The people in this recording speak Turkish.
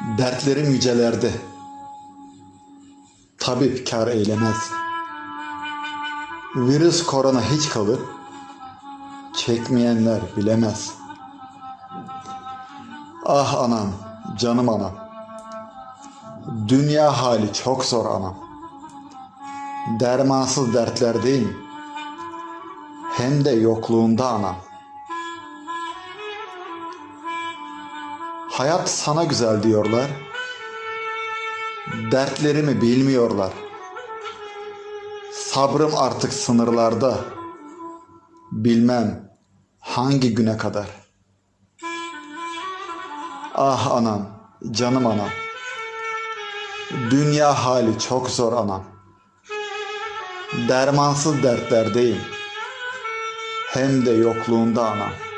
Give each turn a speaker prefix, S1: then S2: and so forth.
S1: Dertlerim yücelerde. Tabip kar eylemez. Virüs korona hiç kalır. Çekmeyenler bilemez. Ah anam, canım anam. Dünya hali çok zor anam. Dermansız dertlerdeyim. Hem de yokluğunda anam. Hayat sana güzel diyorlar. Dertlerimi bilmiyorlar. Sabrım artık sınırlarda. Bilmem hangi güne kadar. Ah anam, canım anam. Dünya hali çok zor anam. Dermansız dertlerdeyim. Hem de yokluğunda anam.